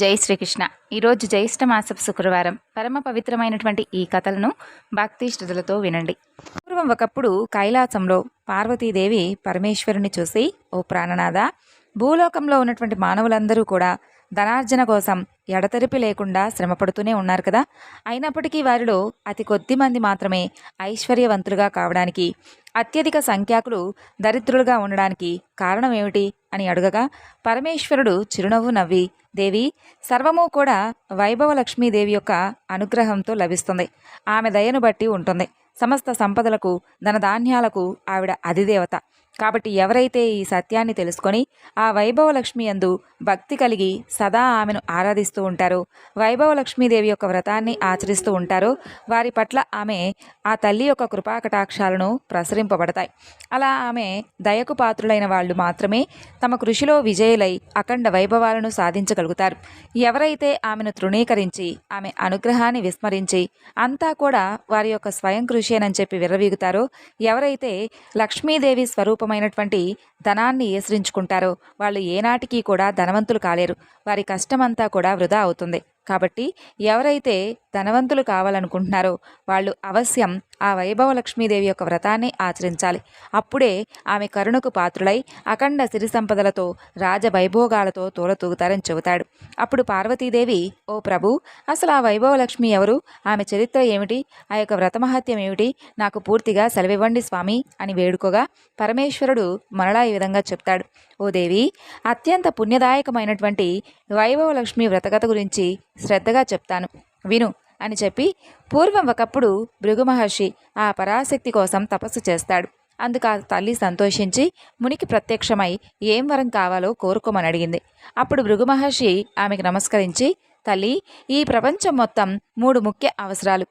జై శ్రీకృష్ణ. ఈరోజు జ్యేష్ఠ మాసపు శుక్రవారం. పరమ పవిత్రమైనటువంటి ఈ కథలను భక్తి శ్రద్ధలతో వినండి. పూర్వం ఒకప్పుడు కైలాసంలో పార్వతీదేవి పరమేశ్వరుని చూసి ఓ ప్రాణనాథ భూలోకంలో ఉన్నటువంటి మానవులందరూ కూడా ధనార్జన కోసం ఎడతెరిపి లేకుండా శ్రమపడుతూనే ఉన్నారు కదా. అయినప్పటికీ వారిలో అతి కొద్ది మంది మాత్రమే ఐశ్వర్యవంతులుగా కావడానికి అత్యధిక సంఖ్యాకులు దరిద్రులుగా ఉండడానికి కారణం ఏమిటి అని అడగగా పరమేశ్వరుడు చిరునవ్వు నవ్వి దేవి సర్వము కూడా వైభవ లక్ష్మీదేవి యొక్క అనుగ్రహంతో లభిస్తుంది. ఆమె దయను బట్టి ఉంటుంది. సమస్త సంపదలకు ధనధాన్యాలకు ఆవిడ అధిదేవత. కాబట్టి ఎవరైతే ఈ సత్యాన్ని తెలుసుకొని ఆ వైభవలక్ష్మి అందు భక్తి కలిగి సదా ఆమెను ఆరాధిస్తూ ఉంటారో వైభవ లక్ష్మీదేవి యొక్క వ్రతాన్ని ఆచరిస్తూ ఉంటారో వారి పట్ల ఆమె ఆ తల్లి యొక్క కృపాకటాక్షాలను ప్రసరింపబడతాయి. అలా ఆమె దయకు పాత్రులైన వాళ్ళు మాత్రమే తమ కృషిలో విజయులై అఖండ వైభవాలను సాధించగలుగుతారు. ఎవరైతే ఆమెను తృణీకరించి ఆమె అనుగ్రహాన్ని విస్మరించి అంతా కూడా వారి యొక్క స్వయం కృషినని చెప్పి విర్రవీగుతారో ఎవరైతే లక్ష్మీదేవి రూపమైనటువంటి ధనాన్ని ఏసరించుకుంటారో వాళ్ళు ఏనాటికి కూడా ధనవంతులు కాలేరు. వారి కష్టమంతా కూడా వృధా అవుతుంది. కాబట్టి ఎవరైతే ధనవంతులు కావాలనుకుంటున్నారో వాళ్ళు అవశ్యం ఆ వైభవ లక్ష్మీదేవి యొక్క వ్రతాన్ని ఆచరించాలి. అప్పుడే ఆమె కరుణకు పాత్రులై అఖండ సిరి సంపదలతో రాజవైభోగాలతో తోలతూగుతారని చెబుతాడు. అప్పుడు పార్వతీదేవి ఓ ప్రభు అసలు ఆ వైభవ లక్ష్మి ఎవరు? ఆమె చరిత్ర ఏమిటి? ఆ యొక్క వ్రతమహత్యం ఏమిటి? నాకు పూర్తిగా సెలవివ్వండి స్వామి అని వేడుకోగా పరమేశ్వరుడు మరలా ఈ విధంగా చెప్తాడు. ఓ దేవి అత్యంత పుణ్యదాయకమైనటువంటి వైభవ లక్ష్మి వ్రతకథ గురించి శ్రద్ధగా చెప్తాను. విను అని చెప్పి పూర్వం ఒకప్పుడు భృగు మహర్షి ఆ పరాశక్తి కోసం తపస్సు చేస్తాడు. అందుకు ఆ తల్లి సంతోషించి మునికి ప్రత్యక్షమై ఏం వరం కావాలో కోరుకోమని అడిగింది. అప్పుడు భృగు మహర్షి ఆమెకు నమస్కరించి తల్లి ఈ ప్రపంచం మొత్తం మూడు ముఖ్య అవసరాలు.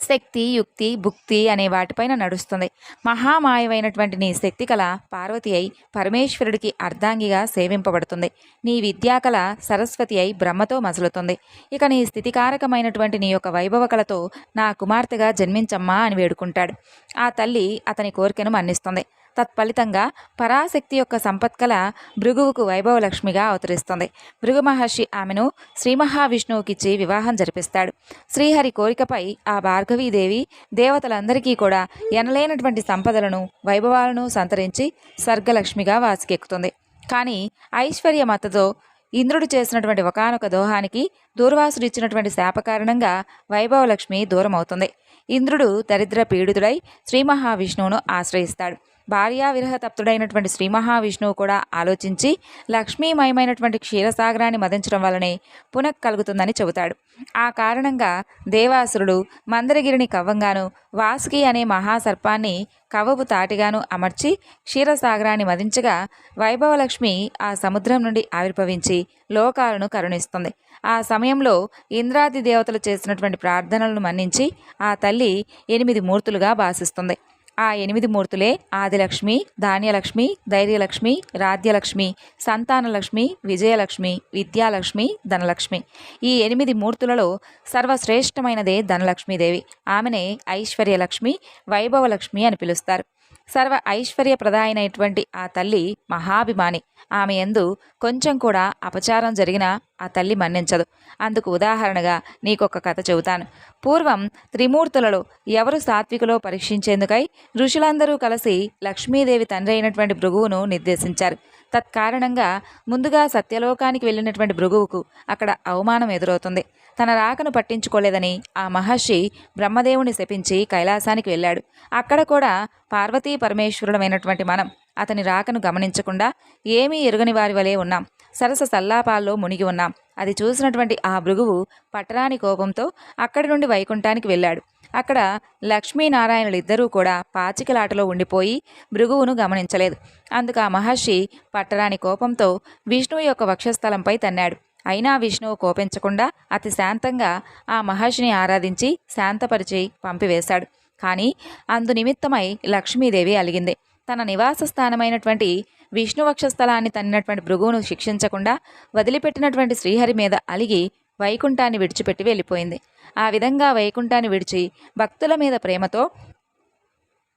శక్తి యుక్తి భుక్తి అనే వాటిపైన నడుస్తుంది. మహామాయమైనటువంటి నీ శక్తి కళ పార్వతి అయి పరమేశ్వరుడికి అర్ధాంగిగా సేవింపబడుతుంది. నీ విద్యాకళ సరస్వతి అయి బ్రహ్మతో మసులుతుంది. ఇక నీ స్థితికారకమైనటువంటి నీ యొక్క వైభవ కళతో నా కుమార్తెగా జన్మించమ్మా అని వేడుకుంటాడు. ఆ తల్లి అతని కోరికను మన్నిస్తుంది. తత్ఫలితంగా పరాశక్తి యొక్క సంపత్కల భృగువుకు వైభవలక్ష్మిగా అవతరిస్తుంది. భృగు మహర్షి ఆమెను శ్రీ మహావిష్ణువుకిచ్చి వివాహం జరిపిస్తాడు. శ్రీహరి కోరికపై ఆ భార్గవీదేవి దేవతలందరికీ కూడా ఎనలేనటువంటి సంపదలను వైభవాలను సంతరించి స్వర్గలక్ష్మిగా వాసికెక్కుతుంది. కానీ ఐశ్వర్య మతతో ఇంద్రుడు చేసినటువంటి ఒకనొక దోహానికి దూర్వాసుడు ఇచ్చినటువంటి శాప కారణంగా వైభవలక్ష్మి దూరమవుతుంది. ఇంద్రుడు దరిద్ర పీడితుడై శ్రీ మహావిష్ణువును ఆశ్రయిస్తాడు. భార్యా విరహ తప్తుడైనటువంటి శ్రీ మహావిష్ణువు కూడా ఆలోచించి లక్ష్మీమయమైనటువంటి క్షీరసాగరాన్ని మదించడం వలనే పునః కలుగుతుందని చెబుతాడు. ఆ కారణంగా దేవాసురుడు మందరగిరిని కవ్వంగాను వాసుకి అనే మహాసర్పాన్ని కవ్వపు తాటిగాను అమర్చి క్షీరసాగరాన్ని మదించగా వైభవలక్ష్మి ఆ సముద్రం నుండి ఆవిర్భవించి లోకాలను కరుణిస్తుంది. ఆ సమయంలో ఇంద్రాది దేవతలు చేసినటువంటి ప్రార్థనలను మన్నించి ఆ తల్లి ఎనిమిది మూర్తులుగా భాసిస్తుంది ఆ ఎనిమిది మూర్తులే ఆదిలక్ష్మి ధాన్యలక్ష్మి ధైర్యలక్ష్మి రాధ్యలక్ష్మి సంతానలక్ష్మి విజయలక్ష్మి విద్యాలక్ష్మి ధనలక్ష్మి. ఈ ఎనిమిది మూర్తులలో సర్వశ్రేష్టమైనదే ధనలక్ష్మీదేవి. ఆమెనే ఐశ్వర్యలక్ష్మి వైభవలక్ష్మి అని పిలుస్తారు. సర్వ ఐశ్వర్యప్రదాయనైనటువంటి ఆ తల్లి మహాభిమాని. ఆమె ఎందు కొంచెం కూడా అపచారం జరిగినా ఆ తల్లి మన్నించదు. అందుకు ఉదాహరణగా నీకొక కథ చెబుతాను. పూర్వం త్రిమూర్తులలో ఎవరు సాత్వికులో పరీక్షించేందుకై ఋషులందరూ కలిసి లక్ష్మీదేవి తండ్రి అయినటువంటి భృగువును నిర్దేశించారు. తత్కారణంగా ముందుగా సత్యలోకానికి వెళ్ళినటువంటి భృగువుకు అక్కడ అవమానం ఎదురవుతుంది. తన రాకను పట్టించుకోలేదని ఆ మహర్షి బ్రహ్మదేవుని శపించి కైలాసానికి వెళ్ళాడు. అక్కడ కూడా పార్వతీ పరమేశ్వరుడమైనటువంటి మనం అతని రాకను గమనించకుండా ఏమీ ఎరుగని వారి వలె ఉన్నాం. సరస సల్లాపాల్లో మునిగి ఉన్నాం. అది చూసినటువంటి ఆ భృగువు పట్టరాని కోపంతో అక్కడి నుండి వైకుంఠానికి వెళ్ళాడు. అక్కడ లక్ష్మీనారాయణులిద్దరూ కూడా పాచికలాటలో ఉండిపోయి భృగువును గమనించలేదు. అందుకు ఆ మహర్షి పట్టరాని కోపంతో విష్ణువు యొక్క వక్షస్థలంపై తన్నాడు. అయినా విష్ణువు కోపించకుండా అతి శాంతంగా ఆ మహర్షిని ఆరాధించి శాంతపరిచి పంపివేశాడు. కానీ అందు నిమిత్తమై లక్ష్మీదేవి అలిగింది. తన నివాస స్థానమైనటువంటి విష్ణువక్షస్థలాన్ని తన్నినటువంటి భృగువును శిక్షించకుండా వదిలిపెట్టినటువంటి శ్రీహరి మీద అలిగి వైకుంఠాన్ని విడిచిపెట్టి వెళ్ళిపోయింది. ఆ విధంగా వైకుంఠాన్ని విడిచి భక్తుల మీద ప్రేమతో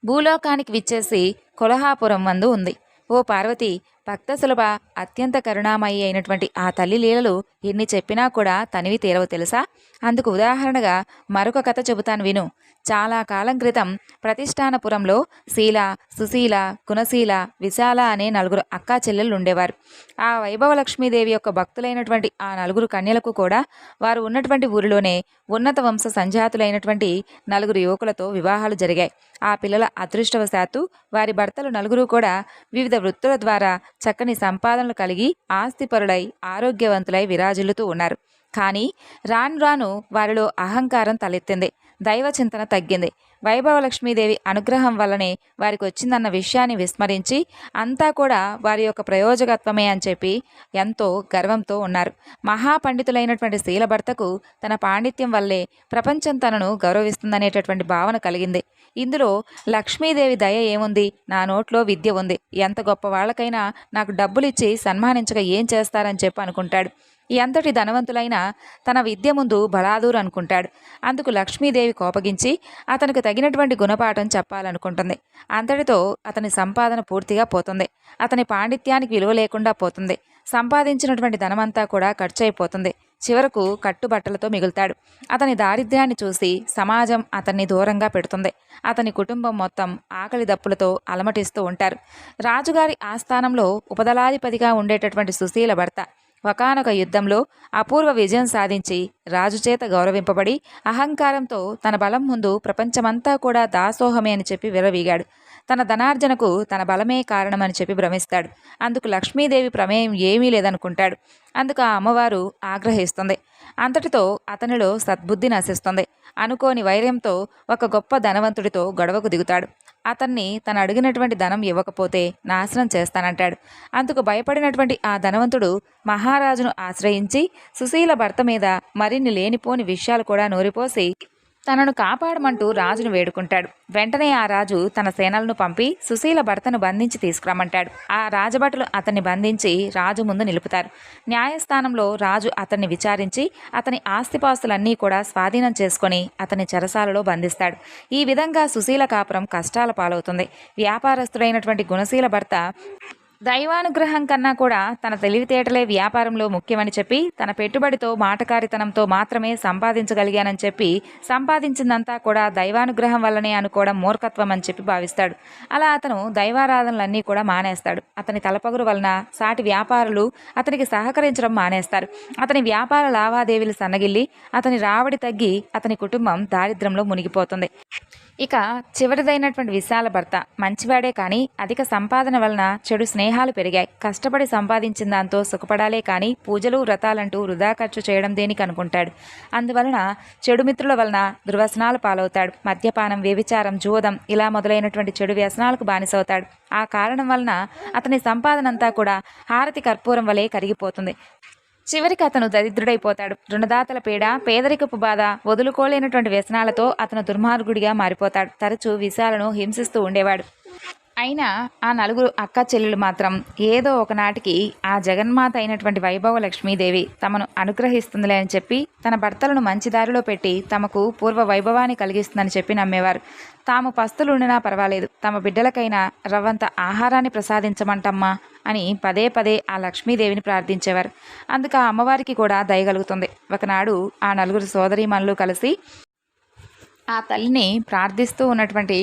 భూలోకానికి విచ్చేసి కొలహాపురం మందు ఉంది. ఓ పార్వతి భక్త సులభ అత్యంత కరుణామయి అయినటువంటి ఆ తల్లి లీలలు ఎన్ని చెప్పినా కూడా తనివి తీరవు తెలుసా? అందుకు ఉదాహరణగా మరొక కథ చెబుతాను విను. చాలా కాలం క్రితం ప్రతిష్టానపురంలో శీల సుశీల గుణశీల విశాల అనే నలుగురు అక్కా చెల్లెళ్ళు ఉండేవారు. ఆ వైభవ లక్ష్మీదేవి యొక్క భక్తులైనటువంటి ఆ నలుగురు కన్యలకు కూడా వారు ఉన్నటువంటి ఊరిలోనే ఉన్నత వంశ సంజాతులైనటువంటి నలుగురు యువకులతో వివాహాలు జరిగాయి. ఆ పిల్లల అదృష్టవశాత్తు వారి భర్తలు నలుగురు కూడా వివిధ వృత్తుల ద్వారా చక్కని సంపాదనలు కలిగి ఆస్తిపరులై ఆరోగ్యవంతులై విరాజిల్లుతూ ఉన్నారు. కానీ రాను రాను వారిలో అహంకారం తలెత్తింది. దైవ చింతన తగ్గింది. వైభవ లక్ష్మీదేవి అనుగ్రహం వల్లనే వారికి వచ్చిందన్న విషయాన్ని విస్మరించి అంతా కూడా వారి యొక్క ప్రయోజకత్వమే అని చెప్పి ఎంతో గర్వంతో ఉన్నారు. మహాపండితులైనటువంటి శీలభర్తకు తన పాండిత్యం వల్లే ప్రపంచం తనను గౌరవిస్తుందనేటటువంటి భావన కలిగింది. ఇందులో లక్ష్మీదేవి దయ ఏముంది? నా నోట్లో విద్య ఉంది. ఎంత గొప్ప వాళ్ళకైనా నాకు డబ్బులిచ్చి సన్మానించక ఏం చేస్తారని చెప్పి అనుకుంటాడు. ఎంతటి ధనవంతులైనా తన విద్య ముందు బలాదూర్ అనుకుంటాడు. అందుకు లక్ష్మీదేవి కోపగించి అతనికి తగినటువంటి గుణపాఠం చెప్పాలనుకుంటుంది. అంతటితో అతని సంపాదన పూర్తిగా పోతుంది. అతని పాండిత్యానికి విలువ లేకుండా పోతుంది. సంపాదించినటువంటి ధనమంతా కూడా ఖర్చు అయిపోతుంది చివరకు కట్టుబట్టలతో మిగులుతాడు. అతని దారిద్ర్యాన్ని చూసి సమాజం అతన్ని దూరంగా పెడుతుంది. అతని కుటుంబం మొత్తం ఆకలి దప్పులతో అలమటిస్తూ ఉంటారు. రాజుగారి ఆస్థానంలో ఉపదలాధిపతిగా ఉండేటటువంటి సుశీల భర్త ఒకనొక యుద్ధంలో అపూర్వ విజయం సాధించి రాజు చేత గౌరవింపబడి అహంకారంతో తన బలం ముందు ప్రపంచమంతా కూడా దాసోహమే అని చెప్పి విరవీగాడు తన ధనార్జనకు తన బలమే కారణమని చెప్పి భ్రమిస్తాడు. అందుకు లక్ష్మీదేవి ప్రమేయం ఏమీ లేదనుకుంటాడు. అందుకు ఆ అమ్మవారు ఆగ్రహిస్తుంది. అంతటితో అతనిలో సద్బుద్ధి నశిస్తుంది. అనుకోని వైర్యంతో ఒక గొప్ప ధనవంతుడితో గొడవకు దిగుతాడు. అతన్ని తను అడిగినటువంటి ధనం ఇవ్వకపోతే నాశనం చేస్తానంటాడు. అందుకు భయపడినటువంటి ఆ ధనవంతుడు మహారాజును ఆశ్రయించి సుశీల భర్త మీద మరిన్ని లేనిపోని విషయాలు కూడా నూరిపోసి తనను కాపాడమంటూ రాజును వేడుకుంటాడు. వెంటనే ఆ రాజు తన సేనలను పంపి సుశీల భర్తను బంధించి తీసుకురమ్మంటాడు. ఆ రాజభటులు అతన్ని బంధించి రాజు ముందు నిలుపుతారు. న్యాయస్థానంలో రాజు అతన్ని విచారించి అతని ఆస్తిపాస్తులన్నీ కూడా స్వాధీనం చేసుకొని అతని చెరసాలలో బంధిస్తాడు. ఈ విధంగా సుశీల కాపురం కష్టాల పాలవుతుంది. వ్యాపారస్తుడైనటువంటి గుణశీల భర్త దైవానుగ్రహం కన్నా కూడా తన తెలివితేటలే వ్యాపారంలో ముఖ్యమని చెప్పి తన పెట్టుబడితో మాటకారితనంతో మాత్రమే సంపాదించగలిగానని చెప్పి సంపాదించిందంతా కూడా దైవానుగ్రహం వల్లనే అనుకోవడం మూర్ఖత్వం అని చెప్పి భావిస్తాడు. అలా అతను దైవారాధనలన్నీ కూడా మానేస్తాడు. అతని తలపగురు వలన సాటి వ్యాపారులు అతనికి సహకరించడం మానేస్తారు. అతని వ్యాపార లావాదేవీలు సన్నగిల్లి అతని రావడి తగ్గి అతని కుటుంబం దారిద్రంలో మునిగిపోతుంది. ఇక చివరిదైనటువంటి విశాల భర్త మంచివాడే కానీ అధిక సంపాదన వలన చెడు స్నేహాలు పెరిగాయి. కష్టపడి సంపాదించిన దాంతో సుఖపడాలే కానీ పూజలు వ్రతాలంటూ వృధా ఖర్చు చేయడం దేనికి అనుకుంటాడు? అందువలన చెడు మిత్రుల వలన దుర్వ్యసనాలు పాలవుతాడు. మద్యపానం వ్యభిచారం జూదం ఇలా మొదలైనటువంటి చెడు వ్యసనాలకు బానిసవుతాడు. ఆ కారణం వలన అతని సంపాదనంతా కూడా హారతి కర్పూరం వలె కరిగిపోతుంది. చివరికి అతను దరిద్రుడైపోతాడు. రుణదాతల పీడ పేదరికపు బాధ వదులుకోలేనటువంటి వ్యసనాలతో అతను దుర్మార్గుడిగా మారిపోతాడు. తరచూ విషాలను హింసిస్తూ ఉండేవాడు. అయినా ఆ నలుగురు అక్క చెల్లెలు మాత్రం ఏదో ఒకనాటికి ఆ జగన్మాత అయినటువంటి వైభవ లక్ష్మీదేవి తమను అనుగ్రహిస్తుందిలే అని చెప్పి తన భర్తలను మంచి దారిలో పెట్టి తమకు పూర్వ వైభవాన్ని కలిగిస్తుందని చెప్పి నమ్మేవారు. తాము పస్తులు ఉండినా పర్వాలేదు. తమ బిడ్డలకైనా రవ్వంత ఆహారాన్ని ప్రసాదించమంటమ్మా అని పదే పదే ఆ లక్ష్మీదేవిని ప్రార్థించేవారు. అందుకు ఆ అమ్మవారికి కూడా దయగలుగుతుంది ఒకనాడు ఆ నలుగురు సోదరీమణులు కలిసి ఆ తల్లిని ప్రార్థిస్తూ ఉన్నటువంటి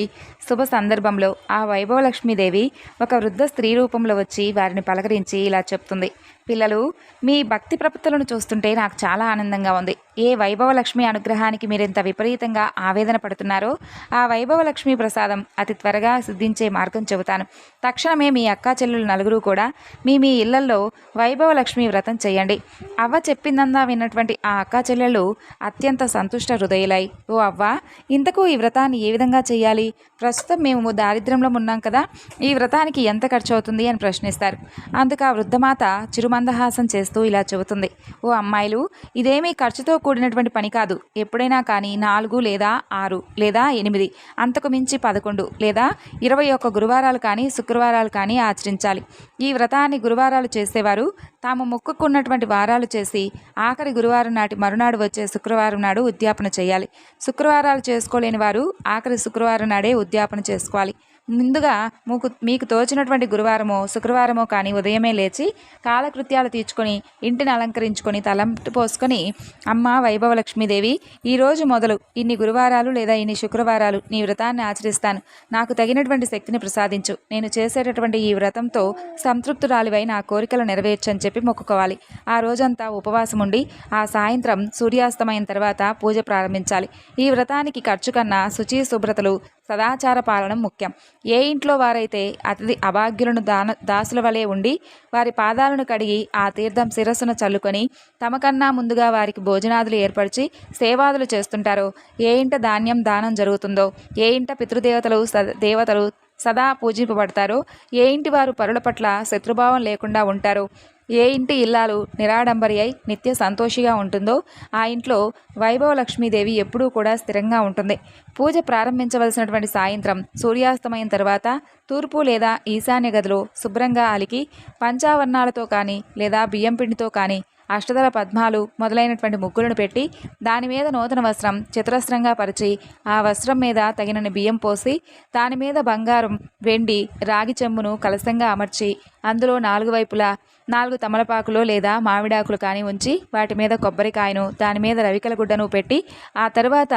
శుభ సందర్భంలో ఆ వైభవ లక్ష్మీదేవి ఒక వృద్ధ స్త్రీ రూపంలో వచ్చి వారిని పలకరించి ఇలా చెప్తుంది. పిల్లలు మీ భక్తి ప్రపత్తులను చూస్తుంటే నాకు చాలా ఆనందంగా ఉంది. ఏ వైభవలక్ష్మి అనుగ్రహానికి మీరింత విపరీతంగా ఆవేదన పడుతున్నారో ఆ వైభవ లక్ష్మి ప్రసాదం అతి త్వరగా సిద్ధించే మార్గం చెబుతాను. తక్షణమే మీ అక్కా చెల్లెలు నలుగురు కూడా మీ మీ ఇళ్ళల్లో వైభవలక్ష్మి వ్రతం చేయండి. అవ్వ చెప్పిందందా విన్నటువంటి ఆ అక్కా చెల్లెళ్ళు అత్యంత సంతుష్ట హృదయులై ఓ అవ్వ ఇంతకు ఈ వ్రతాన్ని ఏ విధంగా చేయాలి? ప్రస్తుతం మేము దారిద్ర్యంలో ఉన్నాం కదా ఈ వ్రతానికి ఎంత ఖర్చు అవుతుంది అని ప్రశ్నిస్తారు. అందుకు ఆ వృద్ధమాత చిరుమ మందహాసం చేస్తూ ఇలా చెబుతుంది. ఓ అమ్మాయిలు ఇదేమీ ఖర్చుతో కూడినటువంటి పని కాదు. ఎప్పుడైనా కానీ నాలుగు లేదా ఆరు లేదా ఎనిమిది అంతకు మించి పదకొండు లేదా ఇరవై ఒక్క గురువారాలు కానీ శుక్రవారాలు కానీ ఆచరించాలి. ఈ వ్రతాన్ని గురువారాలు చేసేవారు. తాము మొక్కుకున్నటువంటి వారాలు చేసి ఆఖరి గురువారం నాటి మరునాడు వచ్చే శుక్రవారం నాడు ఉద్యాపన చేయాలి. శుక్రవారాలు చేసుకోలేని వారు ఆఖరి శుక్రవారం నాడే ఉద్యాపన చేసుకోవాలి. ముందుగా మీకు మీకు తోచినటువంటి గురువారమో శుక్రవారమో కానీ ఉదయమే లేచి కాలకృత్యాలు తీర్చుకొని ఇంటిని అలంకరించుకొని తలంపు పోసుకొని అమ్మ వైభవ లక్ష్మీదేవి ఈరోజు మొదలు ఇన్ని గురువారాలు లేదా ఇన్ని శుక్రవారాలు నీ వ్రతాన్ని ఆచరిస్తాను. నాకు తగినటువంటి శక్తిని ప్రసాదించు. నేను చేసేటటువంటి ఈ వ్రతంతో సంతృప్తురాలివై నా కోరికలు నెరవేర్చని చెప్పి మొక్కుకోవాలి. ఆ రోజంతా ఉపవాసం ఉండి ఆ సాయంత్రం సూర్యాస్తమయం తర్వాత పూజ ప్రారంభించాలి. ఈ వ్రతానికి ఖర్చు కన్నా శుచి శుభ్రతలు సదాచార పాలనం ముఖ్యం. ఏ ఇంట్లో వారైతే అతిథి అభాగ్యులను దాన దాసుల వలె ఉండి వారి పాదాలను కడిగి ఆ తీర్థం శిరస్సును చల్లుకొని తమకన్నా ముందుగా వారికి భోజనాదులు ఏర్పరిచి సేవాదులు చేస్తుంటారో ఏ ఇంట ధాన్యం దానం జరుగుతుందో ఏ ఇంట పితృదేవతలు స దేవతలు సదా పూజింపబడతారో ఏ ఇంటి వారు పరుల పట్ల శత్రుభావం లేకుండా ఉంటారో ఏ ఇంటి ఇల్లాలు నిరాడంబరి అయి నిత్య సంతోషిగా ఉంటుందో ఆ ఇంట్లో వైభవ లక్ష్మీదేవి ఎప్పుడూ కూడా స్థిరంగా ఉంటుంది. పూజ ప్రారంభించవలసినటువంటి సాయంత్రం సూర్యాస్తమయం తర్వాత తూర్పు లేదా ఈశాన్య గదిలో శుభ్రంగా అలికి పంచావర్ణాలతో కానీ లేదా బియ్యం పిండితో కానీ అష్టదల పద్మాలు మొదలైనటువంటి ముగ్గులను పెట్టి దాని మీద నూతన వస్త్రం చతురస్రంగా పరిచి ఆ వస్త్రం మీద తగినన్ని బియ్యం పోసి దాని మీద బంగారం వెండి రాగి చెంబును కలసంగా అమర్చి అందులో నాలుగు వైపులా నాలుగు తమలపాకులు లేదా మామిడాకులు కానీ ఉంచి వాటి మీద కొబ్బరికాయను దాని మీద రవికల గుడ్డను పెట్టి ఆ తర్వాత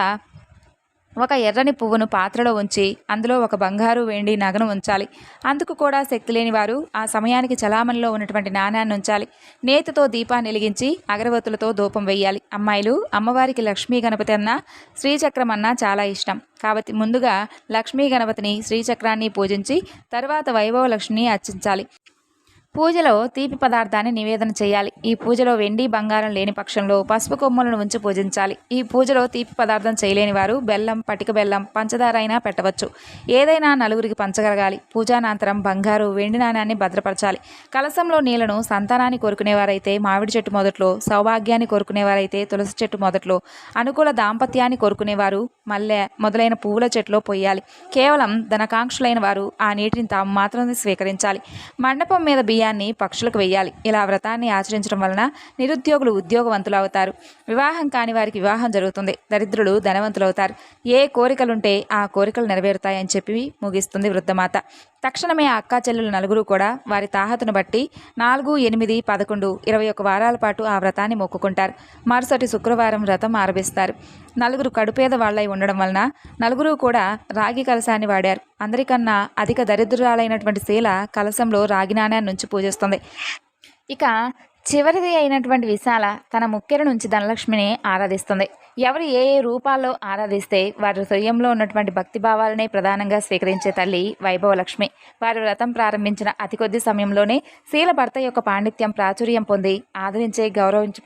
ఒక ఎర్రని పువ్వును పాత్రలో ఉంచి అందులో ఒక బంగారు వెండి నగను ఉంచాలి. అందుకు కూడా శక్తి లేని వారు ఆ సమయానికి చలామణిలో ఉన్నటువంటి నాణ్యాన్ని ఉంచాలి. నేతితో దీపాన్ని వెలిగించి అగరవత్తులతో ధూపం వేయాలి అమ్మాయిలు అమ్మవారికి లక్ష్మీ గణపతి అన్న శ్రీచక్రం అన్న చాలా ఇష్టం. కాబట్టి ముందుగా లక్ష్మీ గణపతిని శ్రీచక్రాన్ని పూజించి తర్వాత వైభవ లక్ష్మిని అర్చించాలి. పూజలో తీపి పదార్థాన్ని నివేదన చేయాలి. ఈ పూజలో వెండి బంగారం లేని పక్షంలో పసుపు కొమ్ములను ఉంచి పూజించాలి. ఈ పూజలో తీపి పదార్థం చేయలేని వారు బెల్లం పటిక బెల్లం పంచదార అయినా పెట్టవచ్చు. ఏదైనా నలుగురికి పంచగలగాలి. పూజానంతరం బంగారు వెండి నాణ్యాన్ని భద్రపరచాలి. కలసంలో నీళ్ళను సంతానాన్ని కోరుకునేవారైతే మామిడి చెట్టు మొదట్లో సౌభాగ్యాన్ని కోరుకునేవారైతే తులసి చెట్టు మొదట్లో అనుకూల దాంపత్యాన్ని కోరుకునేవారు మల్లె మొదలైన పువ్వుల చెట్లో పొయ్యాలి. కేవలం ధనకాంక్షలైన వారు ఆ నీటిని తాము మాత్రమే స్వీకరించాలి. మండపం మీద బియ్యాన్ని పక్షులకు వెయ్యాలి ఇలా వ్రతాన్ని ఆచరించడం వలన నిరుద్యోగులు ఉద్యోగవంతులు అవుతారు వివాహం కాని వారికి వివాహం జరుగుతుంది. దరిద్రులు ధనవంతులవుతారు. ఏ కోరికలుంటే ఆ కోరికలు నెరవేరుతాయని చెప్పి ముగిస్తుంది వృద్ధమాత. తక్షణమే ఆ అక్కా చెల్లెలు నలుగురు కూడా వారి తాహతును బట్టి నాలుగు ఎనిమిది పదకొండు ఇరవై ఒక వారాల పాటు ఆ వ్రతాన్ని మొక్కుకుంటారు. మరుసటి శుక్రవారం వ్రతం ఆరంభిస్తారు నలుగురు కడుపేద వాళ్ళై ఉండడం వలన నలుగురు కూడా రాగి కలశాన్ని వాడారు. అందరికన్నా అధిక దరిద్రురాలైనటువంటి శీల కలశంలో రాగి నాణ్యాన్ని నుంచి పూజిస్తుంది. ఇక చివరిది అయినటువంటి విశాల తన ముక్కెర నుంచి ధనలక్ష్మిని ఆరాధిస్తుంది. ఎవరు ఏ ఏ రూపాల్లో ఆరాధిస్తే వారి హృదయంలో ఉన్నటువంటి భక్తి భావాలనే ప్రధానంగా స్వీకరించే తల్లి వైభవలక్ష్మి. వారి వ్రతం ప్రారంభించిన అతి కొద్ది సమయంలోనే శీల భర్త యొక్క పాండిత్యం ప్రాచుర్యం పొంది ఆదరించే గౌరవించ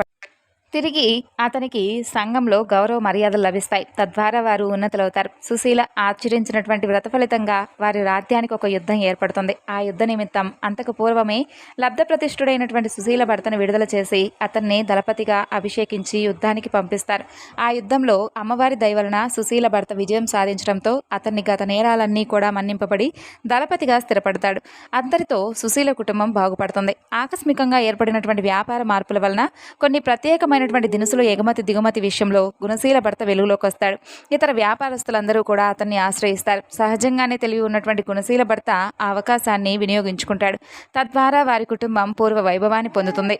తిరిగి అతనికి సంఘంలో గౌరవ మర్యాదలు లభిస్తాయి. తద్వారా వారు ఉన్నతులవుతారు. సుశీల ఆచరించినటువంటి వ్రత ఫలితంగా వారి రాజ్యానికి ఒక యుద్ధం ఏర్పడుతుంది. ఆ యుద్ధ నిమిత్తం అంతకు పూర్వమే లబ్ధప్రతిష్ఠుడైనటువంటి సుశీల భర్తను విడుదల చేసి అతన్ని దళపతిగా అభిషేకించి యుద్ధానికి పంపిస్తారు. ఆ యుద్ధంలో అమ్మవారి దయవలన సుశీల భర్త విజయం సాధించడంతో అతన్ని గత నేరాలన్నీ కూడా మన్నింపబడి దళపతిగా స్థిరపడతాడు. అందరితో సుశీల కుటుంబం బాగుపడుతుంది. ఆకస్మికంగా ఏర్పడినటువంటి వ్యాపార మార్పుల వలన కొన్ని ప్రత్యేకమైన ప్రత్యేకమైనటువంటి దినుసులు ఎగుమతి దిగుమతి విషయంలో గుణశీల భర్త వెలుగులోకి వస్తాడు. ఇతర వ్యాపారస్తులందరూ కూడా అతన్ని ఆశ్రయిస్తారు. సహజంగానే తెలివి ఉన్నటువంటి గుణశీల భర్త ఆ అవకాశాన్ని వినియోగించుకుంటాడు. తద్వారా వారి కుటుంబం పూర్వ వైభవాన్ని పొందుతుంది.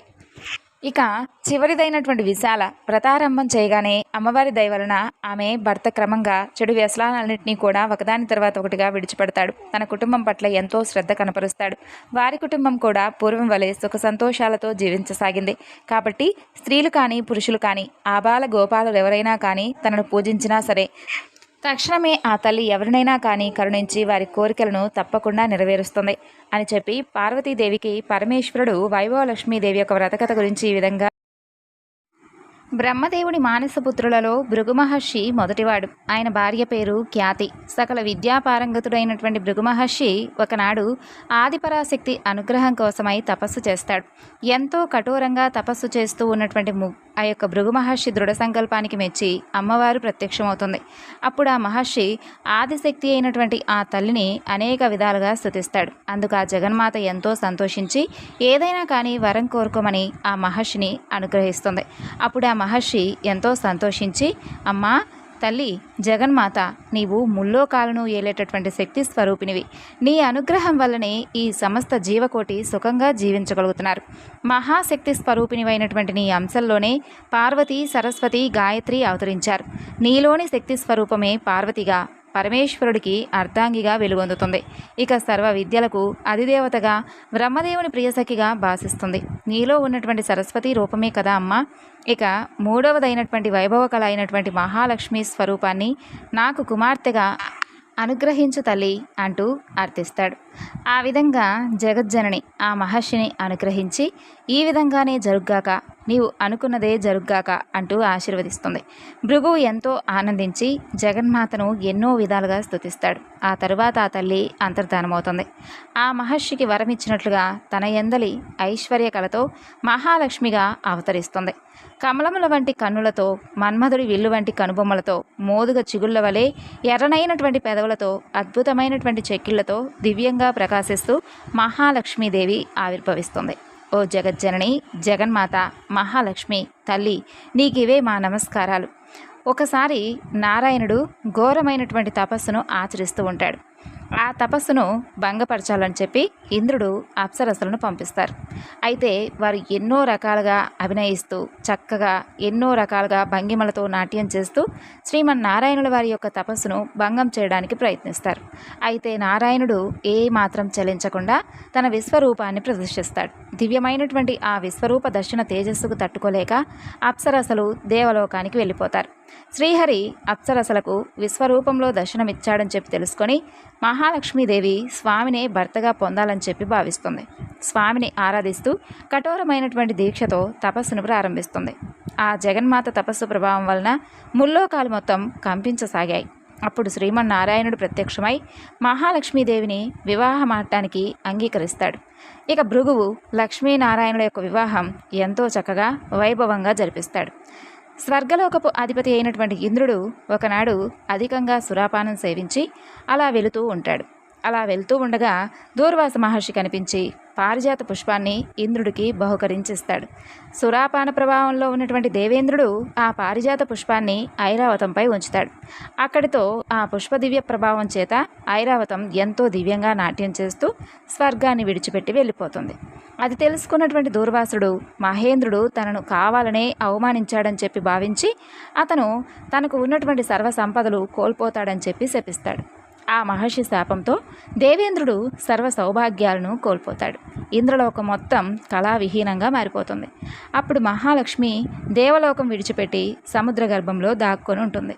ఇక చివరిదైనటువంటి విశాల వ్రతారంభం చేయగానే అమ్మవారి దయ వలన ఆమె భర్త క్రమంగా చెడు వ్యసనాలన్నింటినీ కూడా ఒకదాని తర్వాత ఒకటిగా విడిచిపెడతాడు. తన కుటుంబం పట్ల ఎంతో శ్రద్ధ కనపరుస్తాడు. వారి కుటుంబం కూడా పూర్వం వలె సుఖ సంతోషాలతో జీవించసాగింది. కాబట్టి స్త్రీలు కానీ పురుషులు కానీ ఆబాల గోపాలు ఎవరైనా కానీ తనను పూజించినా సరే తక్షణమే ఆ తల్లి ఎవరినైనా కానీ కరుణించి వారి కోరికలను తప్పకుండా నెరవేరుస్తుంది అని చెప్పి పార్వతీదేవికి పరమేశ్వరుడు వైభవలక్ష్మీదేవి యొక్క వ్రతకథ గురించి ఈ విధంగా బ్రహ్మదేవుడి మానసపుత్రులలో భృగుమహర్షి మొదటివాడు. ఆయన భార్య పేరు ఖ్యాతి. సకల విద్యాపారంగతుడైనటువంటి భృగుమహర్షి ఒకనాడు ఆదిపరాశక్తి అనుగ్రహం కోసమై తపస్సు చేస్తాడు. ఎంతో కఠోరంగా తపస్సు చేస్తూ ఉన్నటువంటి ము ఆ యొక్క భృగు మహర్షి దృఢ సంకల్పానికి మెచ్చి అమ్మవారు ప్రత్యక్షమవుతుంది. అప్పుడు ఆ మహర్షి ఆదిశక్తి అయినటువంటి ఆ తల్లిని అనేక విధాలుగా స్థుతిస్తాడు. అందుకు ఆ జగన్మాత ఎంతో సంతోషించి ఏదైనా కానీ వరం కోరుకోమని ఆ మహర్షిని అనుగ్రహిస్తుంది. అప్పుడు ఆ మహర్షి ఎంతో సంతోషించి అమ్మా తల్లి జగన్మాత నీవు ముల్లోకాలను ఏలేటటువంటి శక్తి స్వరూపినివి. నీ అనుగ్రహం వల్లనే ఈ సమస్త జీవకోటి సుఖంగా జీవించగలుగుతున్నారు. మహాశక్తి స్వరూపినివైనటువంటి నీ అంశంలోనే పార్వతి సరస్వతి గాయత్రి అవతరించారు. నీలోని శక్తి స్వరూపమే పార్వతిగా పరమేశ్వరుడికి అర్ధాంగిగా వెలుగొందుతుంది. ఇక సర్వ విద్యలకు అధిదేవతగా బ్రహ్మదేవుని ప్రియసఖిగా భాసిస్తుంది. నీలో ఉన్నటువంటి సరస్వతి రూపమే కదా అమ్మ. ఇక మూడవదైనటువంటి వైభవ కళ అయినటువంటి మహాలక్ష్మి స్వరూపాన్ని నాకు కుమార్తెగా అనుగ్రహించు తల్లి అంటూ అర్థిస్తాడు. ఆ విధంగా జగజ్జనని ఆ మహర్షిని అనుగ్రహించి ఈ విధంగానే జరుగ్గాక నీవు అనుకున్నదే జరుగ్గాక అంటూ ఆశీర్వదిస్తుంది. భృగువు ఎంతో ఆనందించి జగన్మాతను ఎన్నో విధాలుగా స్తుతిస్తాడు. ఆ తరువాత ఆ తల్లి అంతర్ధానమవుతుంది. ఆ మహర్షికి వరమిచ్చినట్లుగా తన ఎందలి ఐశ్వర్య కళతో మహాలక్ష్మిగా అవతరిస్తుంది. కమలముల వంటి కన్నులతో మన్మధుడి విల్లు వంటి కనుబొమ్మలతో మోదుగ చిగుళ్ళ వలె ఎర్రనైనటువంటి పెదవులతో అద్భుతమైనటువంటి చెక్కిళ్ళతో దివ్యంగా ప్రకాశిస్తూ మహాలక్ష్మీదేవి ఆవిర్భవిస్తుంది. ఓ జగజ్జనని జగన్మాత మహాలక్ష్మి తల్లి నీకివే మా నమస్కారాలు. ఒకసారి నారాయణుడు ఘోరమైనటువంటి తపస్సును ఆచరిస్తూ ఉంటాడు. ఆ తపస్సును భంగపరచాలని చెప్పి ఇంద్రుడు అప్సరసలను పంపిస్తారు. అయితే వారు ఎన్నో రకాలుగా అభినయిస్తూ చక్కగా ఎన్నో రకాలుగా భంగిమలతో నాట్యం చేస్తూ శ్రీమన్నారాయణుల వారి యొక్క తపస్సును భంగం చేయడానికి ప్రయత్నిస్తారు. అయితే నారాయణుడు ఏ మాత్రం చలించకుండా తన విశ్వరూపాన్ని ప్రదర్శిస్తాడు. దివ్యమైనటువంటి ఆ విశ్వరూప దర్శన తేజస్సుకు తట్టుకోలేక అప్సరసలు దేవలోకానికి వెళ్ళిపోతారు. శ్రీహరి అప్సరసలకు విశ్వరూపంలో దర్శనమిచ్చాడని చెప్పి తెలుసుకొని మహాలక్ష్మీదేవి స్వామినే భర్తగా పొందాలని చెప్పి భావిస్తుంది. స్వామిని ఆరాధిస్తూ కఠోరమైనటువంటి దీక్షతో తపస్సును ప్రారంభిస్తుంది. ఆ జగన్మాత తపస్సు ప్రభావం వలన ముల్లోకాలు మొత్తం కంపించసాగాయి. అప్పుడు శ్రీమన్నారాయణుడు ప్రత్యక్షమై మహాలక్ష్మీదేవిని వివాహమాడటానికి అంగీకరిస్తాడు. ఇక భృగువు లక్ష్మీనారాయణుల యొక్క వివాహం ఎంతో చక్కగా వైభవంగా జరిపిస్తాడు. స్వర్గలోకపు అధిపతి అయినటువంటి ఇంద్రుడు ఒకనాడు అధికంగా సురాపానం సేవించి అలా వెళుతూ ఉంటాడు. అలా వెళ్తూ ఉండగా దూర్వాస మహర్షి కనిపించి పారిజాత పుష్పాన్ని ఇంద్రుడికి బహుకరించిస్తాడు. సురాపాన ప్రభావంలో ఉన్నటువంటి దేవేంద్రుడు ఆ పారిజాత పుష్పాన్ని ఐరావతంపై ఉంచుతాడు. అక్కడితో ఆ పుష్పదివ్య ప్రభావం చేత ఐరావతం ఎంతో దివ్యంగా నాట్యం చేస్తూ స్వర్గాన్ని విడిచిపెట్టి వెళ్ళిపోతుంది. అది తెలుసుకున్నటువంటి దూర్వాసుడు మహేంద్రుడు తనను కావాలనే అవమానించాడని చెప్పి భావించి అతను తనకు ఉన్నటువంటి సర్వ సంపదలు కోల్పోతాడని చెప్పి శపిస్తాడు. ఆ మహర్షి శాపంతో దేవేంద్రుడు సర్వ సౌభాగ్యాలను కోల్పోతాడు. ఇంద్రలోకం మొత్తం కళావిహీనంగా మారిపోతుంది. అప్పుడు మహాలక్ష్మి దేవలోకం విడిచిపెట్టి సముద్ర గర్భంలో దాక్కొని ఉంటుంది.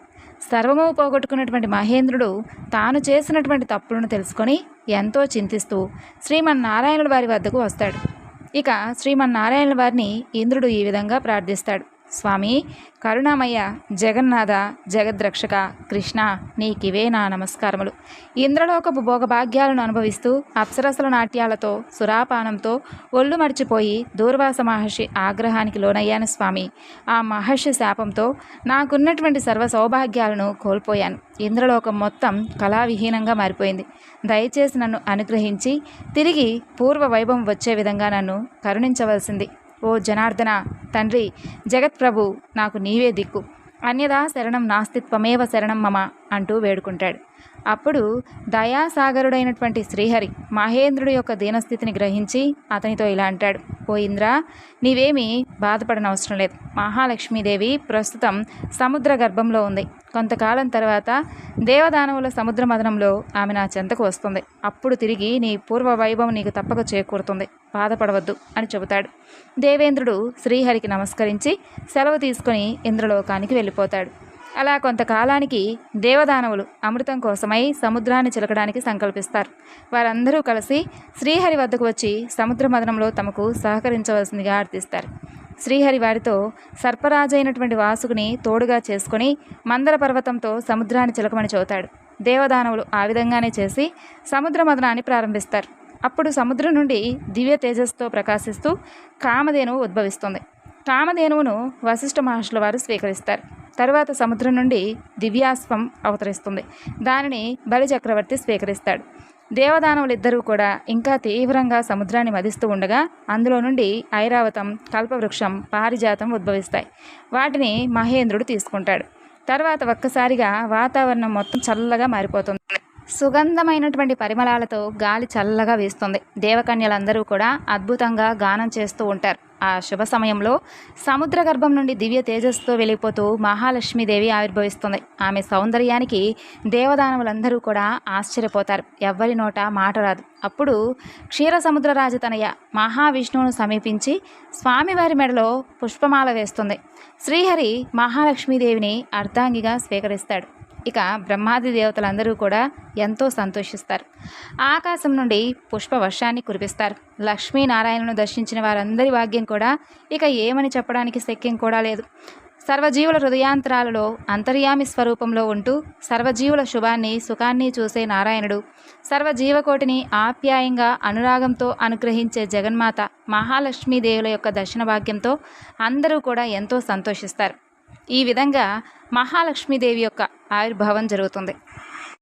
సర్వము పోగొట్టుకున్నటువంటి మహేంద్రుడు తాను చేసినటువంటి తప్పులను తెలుసుకొని ఎంతో చింతిస్తూ శ్రీమన్నారాయణుల వారి వద్దకు వస్తాడు. ఇక శ్రీమన్నారాయణుల వారిని ఇంద్రుడు ఈ విధంగా ప్రార్థిస్తాడు. స్వామి కరుణామయ్య జగన్నాథ జగద్రక్షక కృష్ణ నీకివే నా నమస్కారములు. ఇంద్రలోకపు భోగభాగ్యాలను అనుభవిస్తూ అప్సరసల నాట్యాలతో సురాపానంతో ఒళ్ళు మర్చిపోయి దూర్వాస మహర్షి ఆగ్రహానికి లోనయ్యాను స్వామి. ఆ మహర్షి శాపంతో నాకున్నటువంటి సర్వ సౌభాగ్యాలను కోల్పోయాను. ఇంద్రలోకం మొత్తం కళావిహీనంగా మారిపోయింది. దయచేసి నన్ను అనుగ్రహించి తిరిగి పూర్వ వైభవం వచ్చే విధంగా నన్ను కరుణించవలసింది. ఓ జనార్దన తండ్రి జగత్ప్రభు నాకు నీవే దిక్కు. అన్యదా శరణం నాస్తిత్వమేవ శరణం మమ అంటూ వేడుకుంటాడు. అప్పుడు దయాసాగరుడైనటువంటి శ్రీహరి మహేంద్రుడి యొక్క దీనస్థితిని గ్రహించి అతనితో ఇలా అంటాడు ఓ ఇంద్ర నీవేమీ బాధపడనవసరం లేదు. మహాలక్ష్మీదేవి ప్రస్తుతం సముద్ర గర్భంలో ఉంది. కొంతకాలం తర్వాత దేవదానవుల సముద్ర మదనంలో ఆమె నా చెంతకు వస్తుంది. అప్పుడు తిరిగి నీ పూర్వ వైభవం నీకు తప్పక చేకూరుతుంది. బాధపడవద్దు అని చెబుతాడు. దేవేంద్రుడు శ్రీహరికి నమస్కరించి సెలవు తీసుకుని ఇంద్రలోకానికి వెళ్ళిపోతాడు. అలా కొంతకాలానికి దేవదానవులు అమృతం కోసమై సముద్రాన్ని చిలకడానికి సంకల్పిస్తారు. వారందరూ కలిసి శ్రీహరి వద్దకు వచ్చి సముద్ర మదనంలో తమకు సహకరించవలసిందిగా అర్థిస్తారు శ్రీహరి వారితో సర్పరాజైనటువంటి వాసుకుని తోడుగా చేసుకొని మందర పర్వతంతో సముద్రాన్ని చిలకమని చెబుతాడు. దేవదానవులు ఆ విధంగానే చేసి సముద్ర మదనాన్ని ప్రారంభిస్తారు. అప్పుడు సముద్రం నుండి దివ్య తేజస్తో ప్రకాశిస్తూ కామధేనువు ఉద్భవిస్తుంది. కామధేనువును వశిష్ఠ మహర్షుల వారు స్వీకరిస్తారు. తర్వాత సముద్రం నుండి దివ్యాస్వం అవతరిస్తుంది. దానిని బలిచక్రవర్తి స్వీకరిస్తాడు స్వీకరిస్తాడు. దేవదానవులిద్దరూ కూడా ఇంకా తీవ్రంగా సముద్రాన్ని మదిస్తూ ఉండగా అందులో నుండి ఐరావతం కల్పవృక్షం పారిజాతం ఉద్భవిస్తాయి. వాటిని మహేంద్రుడు తీసుకుంటాడు. తర్వాత ఒక్కసారిగా వాతావరణం మొత్తం చల్లగా మారిపోతుంది. సుగంధమైనటువంటి పరిమళాలతో గాలి చల్లగా వీస్తుంది. దేవకన్యలందరూ కూడా అద్భుతంగా గానం చేస్తూ ఉంటారు. ఆ శుభ సమయంలో సముద్ర గర్భం నుండి దివ్య తేజస్సుతో వెళ్ళిపోతూ మహాలక్ష్మీదేవి ఆవిర్భవిస్తుంది. ఆమె సౌందర్యానికి దేవదానవులందరూ కూడా ఆశ్చర్యపోతారు. ఎవ్వరి నోట మాట రాదు. అప్పుడు క్షీర సముద్రరాజు తనయ మహావిష్ణువును సమీపించి స్వామివారి మెడలో పుష్పమాల వేస్తుంది. శ్రీహరి మహాలక్ష్మీదేవిని అర్ధాంగిగా స్వీకరిస్తాడు. ఇక బ్రహ్మాది దేవతలందరూ కూడా ఎంతో సంతోషిస్తారు. ఆకాశం నుండి పుష్ప వర్షాన్ని కురిపిస్తారు. లక్ష్మీనారాయణను దర్శించిన వారందరి భాగ్యం కూడా ఇక ఏమని చెప్పడానికి శక్యం కూడా లేదు. సర్వజీవుల హృదయాంతరాలలో అంతర్యామి స్వరూపంలో ఉంటూ సర్వజీవుల శుభాన్ని సుఖాన్ని చూసే నారాయణుడు. సర్వజీవకోటిని ఆప్యాయంగా అనురాగంతో అనుగ్రహించే జగన్మాత మహాలక్ష్మీదేవుల యొక్క దర్శన భాగ్యంతో అందరూ కూడా ఎంతో సంతోషిస్తారు. ఈ విధంగా మహాలక్ష్మీదేవి యొక్క ఆవిర్భావం జరుగుతుంది.